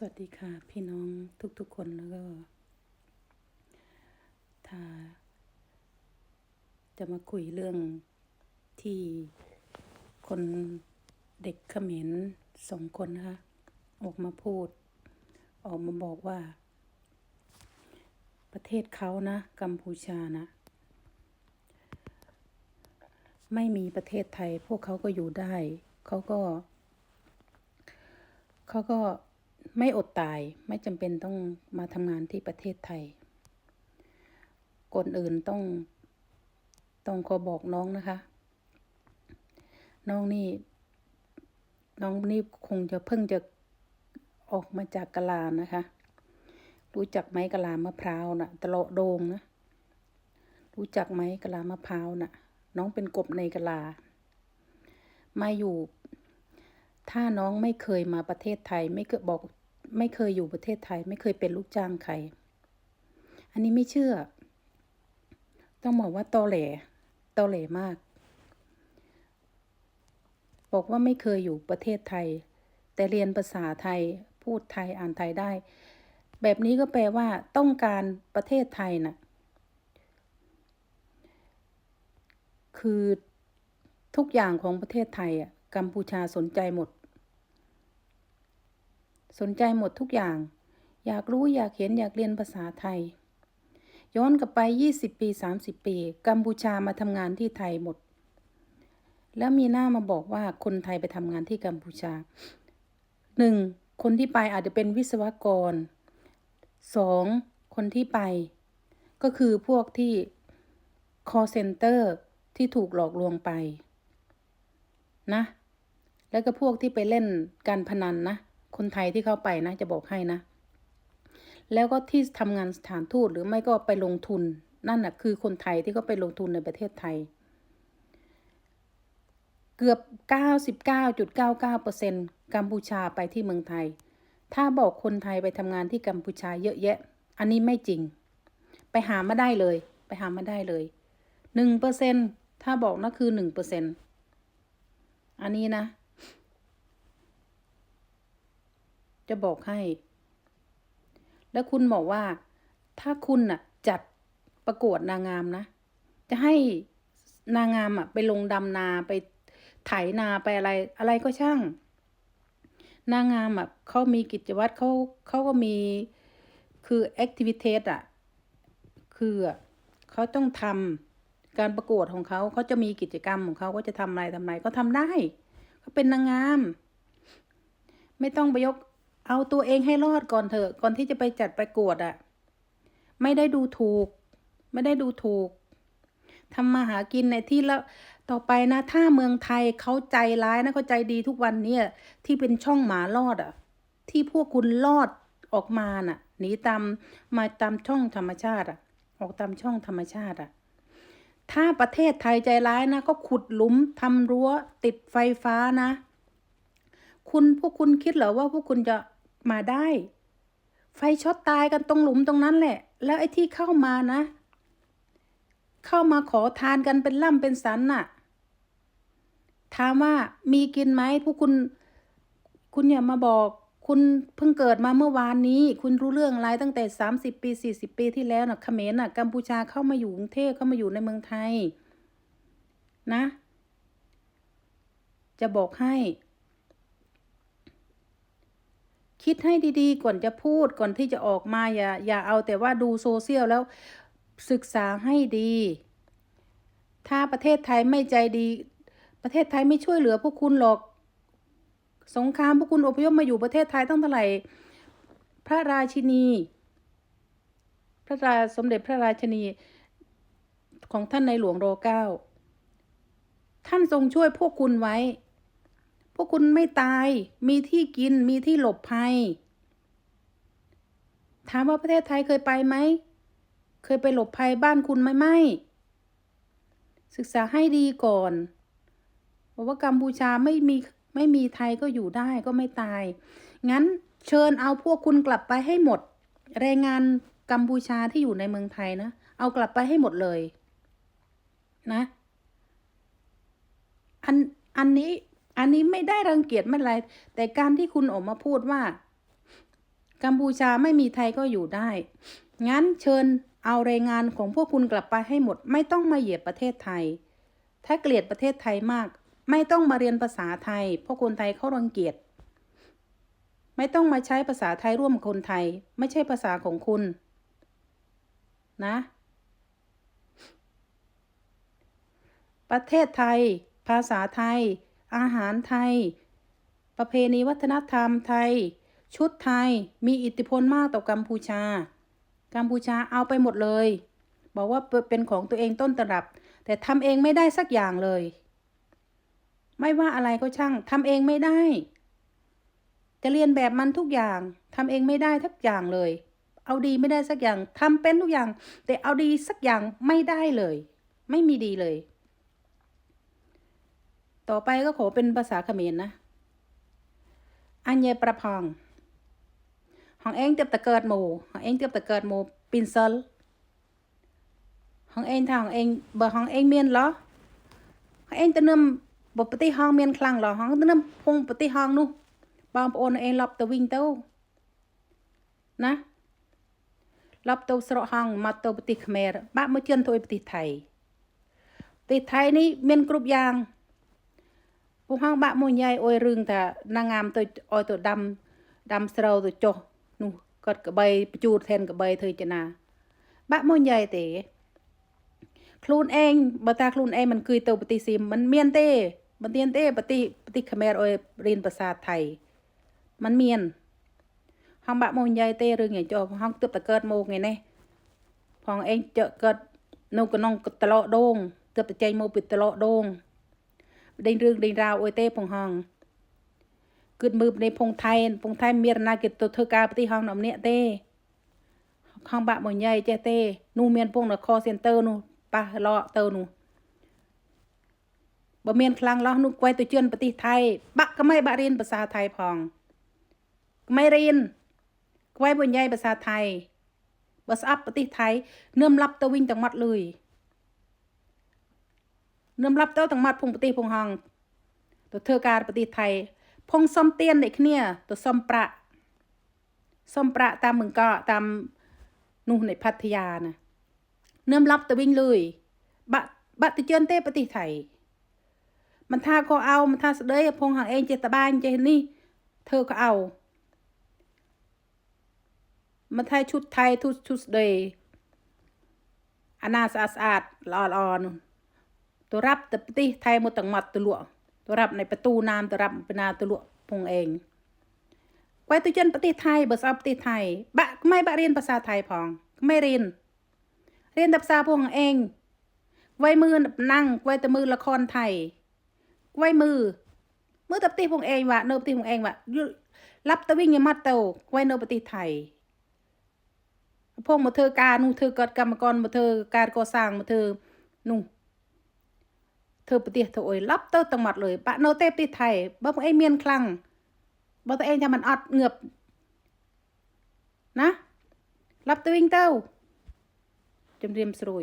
สวัสดีค่ะ พี่น้องทุกๆคนแล้วก็ ถ้า จะมาคุยเรื่องที่คนเด็กเขมรสองคนนะคะออกมาพูด ออกมาบอกว่า ประเทศเขานะ กัมพูชานะ ไม่มีประเทศไทย พวกเขาก็อยู่ได้ เขาก็ เขาก็ ไม่อดตายไม่จำเป็นต้องมาทำงานที่ประเทศไทยคนอื่นต้องต้องขอบอกน้องนะคะ น้องนี่ น้องนี่คงจะเพิ่งจะออกมาจากกะลานะคะ รู้จักไหมกะลามะพร้าวนะ่ะตะเลาะโดงนะ รู้จักไหมกะลามะพร้าวนะ่ะ น้องเป็นกบในกะลา มาอยู่ ถ้าน้องไม่เคยมาประเทศไทย ไม่เคยบอก ไม่เคยอยู่ประเทศไทย ไม่เคยเป็นลูกจ้างใคร อันนี้ไม่เชื่อ ต้องบอกว่าตอแหลตอแหลมาก บอกว่าไม่เคยอยู่ประเทศไทย แต่เรียนภาษาไทย พูดไทยอ่านไทยได้ แบบนี้ก็แปลว่า ต้องการประเทศไทยน่ะ คือทุกอย่างของประเทศไทยอะกัมพูชาสนใจหมด สนใจหมดทุกอย่าง อยากรู้อยากเห็นอยากเรียนภาษาไทย ย้อนกลับไป 20 ปี 30 ปี กัมพูชามาทำงานที่ไทยหมด แล้วมีหน้ามาบอกว่าคนไทยไปทำงานที่กัมพูชาหนึ่งคนที่ไปอาจจะเป็นวิศวกรสองคนที่ไป ก็คือพวกที่ call center ที่ถูกหลอกลวงไป นะ แล้วก็พวกที่ไปเล่นการพนันนะ คนไทยที่เข้าไปนะ จะบอกให้นะ แล้วก็ที่ทำงานสถานทูตหรือไม่ก็ไปลงทุน นั่นน่ะคือคนไทยที่เขาไปลงทุนในประเทศไทย เกือบ 99.99%กัมพูชาไปที่เมืองไทย ถ้าบอกคนไทยไปทำงานที่กัมพูชาเยอะแยะ อันนี้ไม่จริง ไปหามาได้เลย ไปหามาได้เลยหนึ่งเปอร์เซ็นถ้าบอกนะคือหนึ่งเปอร์เซ็นอันนี้นะ จะบอกให้ แล้วคุณบอกว่า ถ้าคุณน่ะ จัดประกวดนางงามนะ จะให้นางงามอะ ไปลงดำนาไปไถนาไปอะไร อะไรก็ช่าง นางงามอะเขามีกิจวัตรเขาเขาก็มีคือแอคทิวิเตสอะ คือเขาต้องทำการประกวดของเขาเขาจะมีกิจกรรมของเขาก็จะทำอะไรทำอะไรก็ทำได้เขาเป็นนางงาม ไม่ต้องไปยก เอาตัวเองให้รอดก่อนเถอะก่อนที่จะไปจัดประกวดอะ่ะ ไม่ได้ดูถูก ไม่ได้ดูถูกทำมาหากินในที่แล้วต่อไปนะ ถ้าเมืองไทยเขาใจร้ายนะเขาใจดีทุกวันเนี่ย ที่เป็นช่องหมารอดอะ่ะ ที่พวกคุณรอดออกมาน่ะหนีตามมาตามช่องธรรมชาติอะ่ะ ออกตามช่องธรรมชาติอะ่ะ ถ้าประเทศไทยใจร้ายนะ ก็ขุดหลุมทำรั้วติดไฟฟ้านะ คุณพวกคุณคิดเหรอว่าพวกคุณจะ มาได้ ไฟช็อตตายกันตรงหลุมตรงนั้นแหละ แล้วไอ้ที่เข้ามานะ เข้ามาขอทานกันเป็นล่ำเป็นสันน่ะ ถามว่ามีกินไหมพวกคุณ คุณอย่ามาบอกคุณเพิ่งเกิดมาเมื่อวานนี้ คุณรู้เรื่องอะไรตั้งแต่สามสิบปีสี่สิบปีที่แล้วน่ะเขมรน่ะกัมพูชาเข้ามาอยู่กรุงเทพเข้ามาอยู่ในเมืองไทย นะ จะบอกให้ คิดให้ดีๆ ก่อนจะพูดก่อนที่จะออกมาอย่าอย่าเอาแต่ว่าดูโซเชียลแล้วศึกษาให้ดี ถ้าประเทศไทยไม่ใจดี ประเทศไทยไม่ช่วยเหลือพวกคุณหรอก สงครามพวกคุณอพยพมาอยู่ประเทศไทยตั้งเท่าไหร่พระราชินี พระราสมเด็จพระราชินีของท่านในหลวงรอเก้า ท่านทรงช่วยพวกคุณไว้ วกคุณไม่ตาย มีที่กิน มีที่หลบภัย ถามว่าประเทศไทยเคยไปไหม เคยไปหลบภัยบ้านคุณไหมไม่ ศึกษาให้ดีก่อนบอกว่ากัมพูชาไม่มีไม่มีไทยก็อยู่ได้ก็ไม่ตาย งั้นเชิญเอาพวกคุณกลับไปให้หมด แรงงานกัมพูชาที่อยู่ในเมืองไทยนะ เอากลับไปให้หมดเลย นะ อัน อันนี้ อันนี้ไม่ได้รังเกียจไม่ไร แต่การที่คุณออกมาพูดว่า กัมพูชาไม่มีไทยก็อยู่ได้ งั้นเชิญเอาแรงงานของพวกคุณกลับไปให้หมด ไม่ต้องมาเหยียบประเทศไทย ถ้าเกลียดประเทศไทยมาก ไม่ต้องมาเรียนภาษาไทย เพราะคนไทยเขารังเกียจ ไม่ต้องมาใช้ภาษาไทยร่วมคนไทย ไม่ใช่ภาษาของคุณ นะ ประเทศไทย ภาษาไทย อาหารไทย ประเพณีวัฒนธรรมไทย ชุดไทยมีอิทธิพลมากต่อกัมพูชา กัมพูชาเอาไปหมดเลย บอกว่าเป็นของตัวเองต้นตำรับ แต่ทำเองไม่ได้สักอย่างเลย ไม่ว่าอะไรก็ช่างทำเองไม่ได้ จะเรียนแบบมันทุกอย่างทำเองไม่ได้ทักอย่างเลย เอาดีไม่ได้สักอย่างทำเป็นทุกอย่าง แต่เอาดีสักอย่างไม่ได้เลย ไม่มีดีเลย ต่อไปก็ขอเป็นภาษาเขมรนะ อันเยประพองของเองเตียบตะเกิดหมูของเองเตียบตะเกิดหมูปินเซลของเองถ้าของเองเบอร์ของเองเมียนเหรอของเองจะนำบปฏิห้องเมียนคลังเหรอของจะนำพงปฏิห้องนู่บางโอนเองรับตะวิ่งเต้านะรับตัวสระห้องมาตัวปฏิเขมรบ้ามาเจือนตัวปฏิไทยปฏิไทยนี่เពូហងបាក់មួយញ៉ៃអុយរឿងថាណាងាមទៅអុយទៅដាំដាំស្រូវទៅចុះនោះគាត់ក្បីបញ្ជូរថែនកបីធ្វើចេណា បាក់មួយញ៉ៃទេខ្លួនឯងបើតាខ្លួនឯងមិនគឺទៅប្រទេសសៀមមិនមានទេមិនមានទេប្រទេសប្រទេសខ្មែរអុយរៀនភាសាថៃมันមានហងបាក់មកញ៉ៃទេរឿងញ៉ៃចុះហងទើបតែកើតមកថ្ងៃនេះផងឯងចើកើតនៅក្នុងតឡោដងទើបតែចេញមកពីតឡោដង ដេញរឿងដេញរ៉ាវអុយទេពងហងគិតមើលនៃពងថៃពងថៃមានរណាគេទៅធ្វើការប្រទេសហងនំនេះទេខំបាក់មួយញ៉ៃចេះទេនោះមានពងនគរសេនតើនោះប៉ះឡកទៅនោះបើមានខ្លាំងឡោះនោះគួយទៅជឿនប្រទេសថៃបាក់ក្មៃបាក់រៀនភាសាថៃផងក្មៃរៀនគួយមួយញ៉ៃភាសាថៃបើស្អប់ប្រទេសថៃនឹមឡាប់ទៅវិញទាំងមាត់លុយ នឹមឡាប់ទៅទាំងមាត់ភូមិប្រទេសភងហងទៅធ្វើការប្រទេសថៃភងសុំទៀនដូចគ្នាទៅសុំប្រាក់សុំប្រាក់តាមមង្កកតាមនោះនៃផាត់ធាណានឹមឡាប់ទៅវិញលុយបាក់បាក់ទៅជឿនទេប្រទេសថៃមិនថាក៏អោមិនថាស្ដីភងហងឯងចេះតបាញចេះនេះធ្វើក៏អោមិនថាឈុតថៃទុឈុតស្ដីអាណាស្អាតស្អាតល្អល្អនោះ ตัวรับตะปติไทยหมดตังหมัดตัวลวตัวรับในประตูน้ำตัวรับเป็นนาตัวลวพงเองไว้ตัวจนปติไทยเบอร์ซาปติไทยบะไม่บะเรียนภาษาไทยพองไม่เรียน เรียนแต่ภาษาพงเอง ไว้มือนั่งไว้ตะมือละครไทย ไว้มือมือตะปตีพงเองวะเนปตีพงเองวะรับตะวิ่งยมัดเตาไว้เนปติไทยพวกมาเธอการนู่เธอกิดกรรมกรมาเธอการก่อสร้างมาเธอนู่ ធ្វើប្រទេសទៅអុយឡប់ទៅទាំងមាត់លើបាក់នៅទេប្រទេសថៃបើពួកឯងមានខ្លាំងបើតើឯងថាมันអត់ងើបណាឡប់ទៅវិញទៅជំរាមស្រួយ